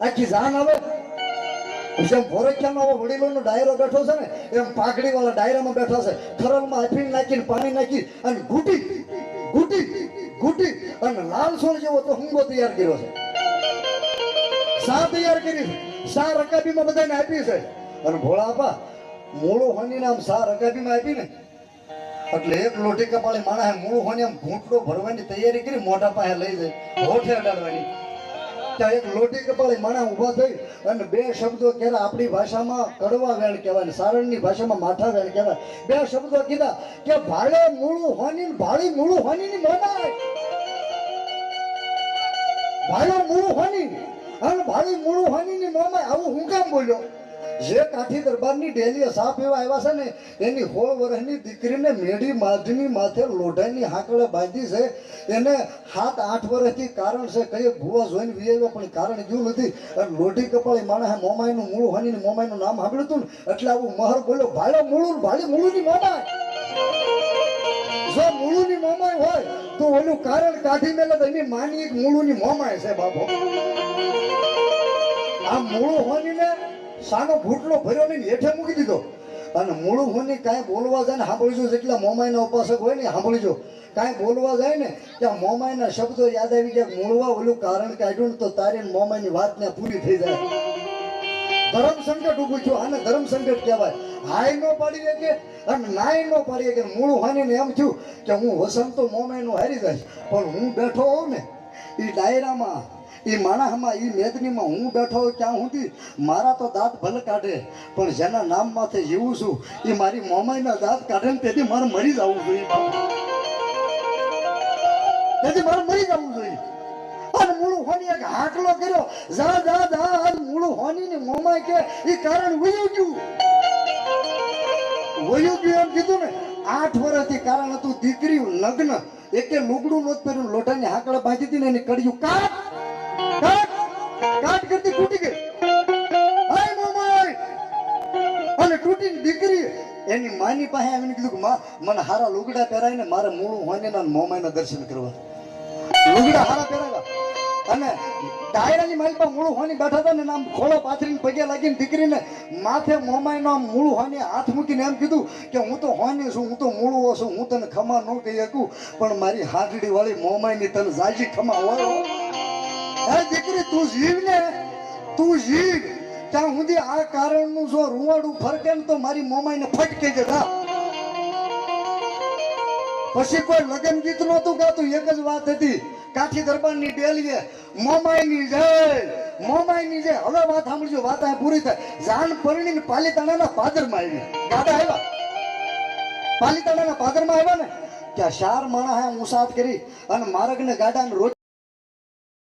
આખી તૈયાર કરી છે. શા રકાબીમાં બધાને આપી છે? અને ભોળા આપા મૂળું આમ શા રકાબીમાં આપી ને? એટલે એક લોટી કપાળી માણસે મૂળું હોની આમ ઘૂંટડો ભરવાની તૈયારી કરી, મોઢા પાસે લઈ જાય, હોઠે અડાડવાની. ત્યાં એક લોટી કપાળી માણા ઊભા થઈ અને બે શબ્દો ક્યારે આપણી ભાષામાં કડવા વેણ કહેવાય ને સારણની ભાષામાં માઠા વેણ કહેવાય. બે શબ્દો કીધા કે, ભાળે મૂળું હોની ભાળી મૂળું હોની ની મોમાય ભાળે મૂળું હોની અને ભાળી મૂળું હોની ની મોમાય આવું હું કામ બોલ્યો? જે કાઠી દરબારની ડેલીએ સાપ એવા આવ્યા છે ને, એની હોળ વર્ષની દીકરીને મેઢી માધની માથે લોઢાની હાકડે બાંધી છે. એને સાત, આઠ વર્ષથી કારણ છે, કઈ ભૂવા જોઈને વિયેલો પણ કારણ ગયું નથી. અને લોઢી કપાળી માણસે મોમાઈનું મૂળ હાની મોમાઈનું નામ સાંભળ્યું હતું ને, એટલે આવું મહર બોલ્યો ભાડો મૂળું ભાડી મૂળુંની મોમાય જો મૂળુંની મોમાય હોય, તો ઓલું કારણ કાઢી મેલે તો એની માની એક મૂળુંની મોમાય છે બાપો. આ મૂળું હોની ને સાનો ભૂટલો ભર્યો ને હેઠે મૂકી દીધો. અને મૂળું હોની કાંઈ બોલવા જાય ને સાંભળીજો, જેટલા મોમાયના ઉપાસક હોય ને સાંભળીજો. કાંઈ બોલવા જાય ને ત્યાં મોમાયના શબ્દો યાદ આવી ગયા, મૂળવા ઓલું કારણ કાઢ્યું ને તો તારી મોમાયની વાત ને પૂરી થઈ જાય. ધર્મ સંકટ ઊભું થયું, આને ધર્મ સંકટ કહેવાય. હાય નો પાડી શકે અને નાય નો પાડી કે મૂળું હાની ને એમ થયું કે હું વસંત મોમાયનું હારી જઈશ. પણ હું બેઠો હોઉં ને એ ડાયરામાં એ માણસમાં એ મેદનીમાં હું બેઠો ક્યાં સુધી મારા તો દાંત ભલે કાઢે, પણ જેના નામ માથે જીવું છું એ મારી મોમાઈના દાંત કાઢે ને તેથી મારે મરી જવું જોઈએ. તેથી મારે મરી જવું જોઈએ. અને મૂળું હોની એક હાકલો કર્યો, જા જા જા મૂળું હોની ને મોમાઈ કે એ કારણ વયું ગયું. વયું ગયું એમ કીધું ને, આઠ વર્ષથી કારણ હતું દીકરી લગ્ન. એકે લુગડું નહોતું પહેર્યું લોટાની હાકડા બાંધી હતી ને એની કડિયું કાટ કાટ હોને બેઠા હતા ને આમ ખોળો પાથરીને પગે લાગીને દીકરીને માથે મોમાઈનો આમ મૂળું હોની હાથ મૂકીને એમ કીધું કે હું તો હોની છું હું તો મૂળું હું તને ખમા ન કહી શકું પણ મારી હાજડી વાળી મોમાઈની તને જાજી ખમા હોય હો. ને ને પછી કોઈ વાત સાંભળજો, વાત આ પૂરી થાય. જાન પરણીને પાલીતાણાના પાદરમાં આવી. ગાડા આવ્યા. પાલીતાણાના પાદરમાં આવ્યા ને, ત્યાં ચાર માણસ મુસાફ કરી અને માર્ગને ગાડાને રોકી